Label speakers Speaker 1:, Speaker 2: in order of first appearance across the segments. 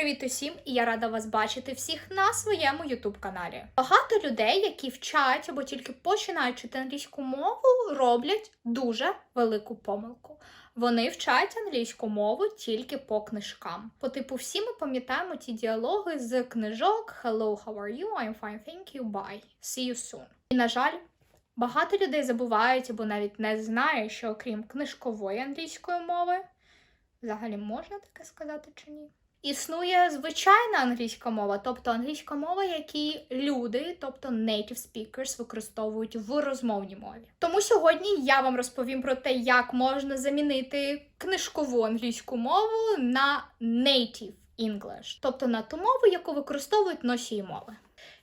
Speaker 1: Привіт усім! І я рада вас бачити всіх на своєму youtube каналі. Багато людей, які вчать або тільки починають вчити англійську мову, роблять дуже велику помилку. Вони вчать англійську мову тільки по книжкам. По типу, всі ми пам'ятаємо ті діалоги з книжок Hello, how are you? I'm fine, thank you, bye. See you soon. І на жаль, багато людей забувають або навіть не знають, що окрім книжкової англійської мови, взагалі можна таке сказати чи ні? Існує звичайна англійська мова, тобто англійська мова, які люди, тобто native speakers, використовують в розмовній мові. Тому сьогодні я вам розповім про те, як можна замінити книжкову англійську мову на native English, тобто на ту мову, яку використовують носії мови.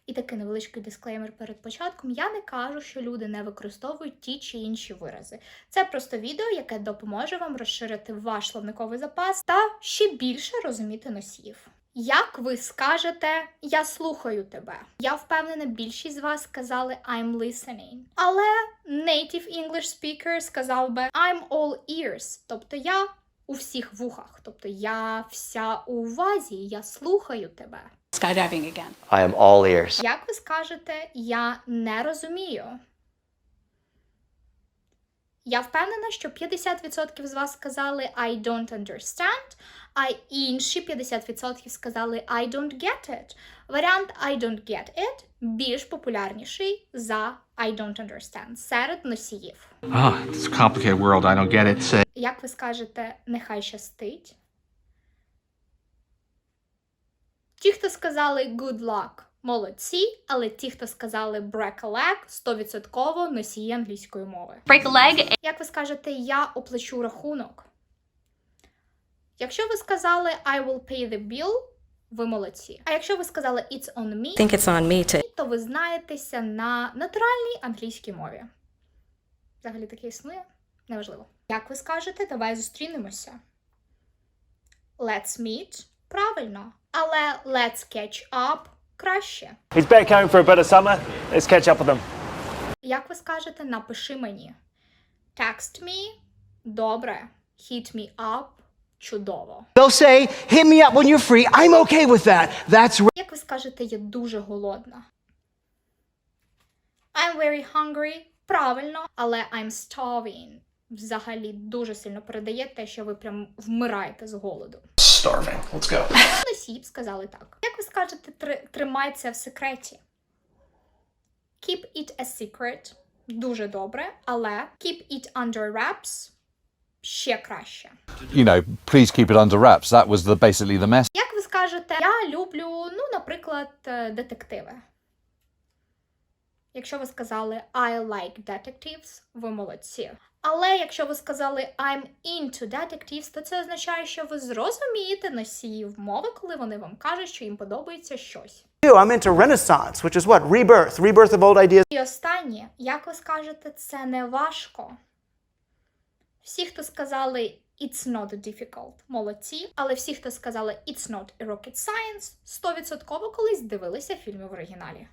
Speaker 1: І такий невеличкий дисклеймер перед початком. Я не кажу, що люди не використовують ті чи інші вирази. Це просто відео, яке допоможе вам розширити ваш словниковий запас та ще більше розуміти носіїв. Як ви скажете я слухаю тебе? Я впевнена, більшість з вас сказали I'm listening. Але native English speaker сказав би I'm all ears, тобто я у всіх вухах, тобто я вся у увазі, я слухаю тебе.
Speaker 2: skydiving again.
Speaker 3: I am all ears.
Speaker 1: Як ви скажете, я не розумію? Я впевнена, що 50% з вас сказали I don't understand, а інші 50% сказали I don't get it. Варіант I don't get it більш популярніший за I don't understand серед носіїв.
Speaker 4: Oh, it's a complicated world. I don't get it. Say.
Speaker 1: Як ви скажете, нехай щастить? Ті, хто сказали good luck, молодці, але ті, хто сказали break a leg, 100% носії англійської мови.
Speaker 2: Break a leg.
Speaker 1: Як ви скажете, я оплачу рахунок? Якщо ви сказали I will pay the bill, ви молодці. А якщо ви сказали it's on me,
Speaker 5: think it's on me to
Speaker 1: то ви знаєтеся на натуральній англійській мові. Взагалі таке існує? Неважливо. Як ви скажете, давай зустрінемося. Let's meet. Правильно. Але let's catch up краще.
Speaker 6: He's back home for a bit of summer. Let's catch up with him.
Speaker 1: Як ви скажете, напиши мені. Text me. Добре. Hit me up. Чудово.
Speaker 7: They'll say, hit me up when you're free. I'm okay with that. That's
Speaker 1: Як ви скажете, я дуже голодна. I'm very hungry. Правильно, але I'm starving. Взагалі дуже сильно передає те, що ви прям вмираєте з голоду.
Speaker 3: Starving. Let's go.
Speaker 1: Носії б сказали так. Як ви скажете, «Три- тримай це в секреті? Keep it a secret. Дуже добре, але keep it under wraps ще краще.
Speaker 8: you know, please keep it under wraps. That was the basically the message.
Speaker 1: Як ви скажете, я люблю, ну, наприклад, е, детективи. Якщо ви сказали I like detectives, ви молодці. Але якщо ви сказали I'm into detectives, то це означає, що ви зрозумієте носіїв мови, коли вони вам кажуть, що їм подобається щось.
Speaker 9: I'm into Renaissance, which is what? Rebirth. Rebirth of old ideas.
Speaker 1: І останнє, як ви скажете, це не важко. Всі, хто сказали It's not difficult, молодці. Але всі, хто сказали It's not a rocket science, 100% колись дивилися фільми в оригіналі.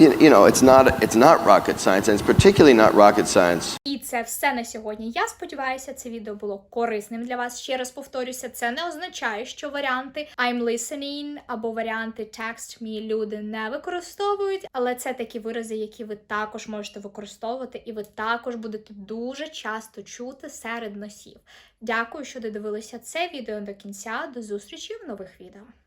Speaker 10: You, know, it's not it's not rocket science, and it's particularly not rocket science
Speaker 1: І це все на сьогодні. Я сподіваюся, це відео було корисним для вас. Ще раз повторюся, це не означає, що варіанти I'm listening або варіанти text me люди не використовують, але це такі вирази, які ви також можете використовувати, і ви також будете дуже часто чути серед носів. Дякую, що додивилися це відео до кінця. До зустрічі в нових відео.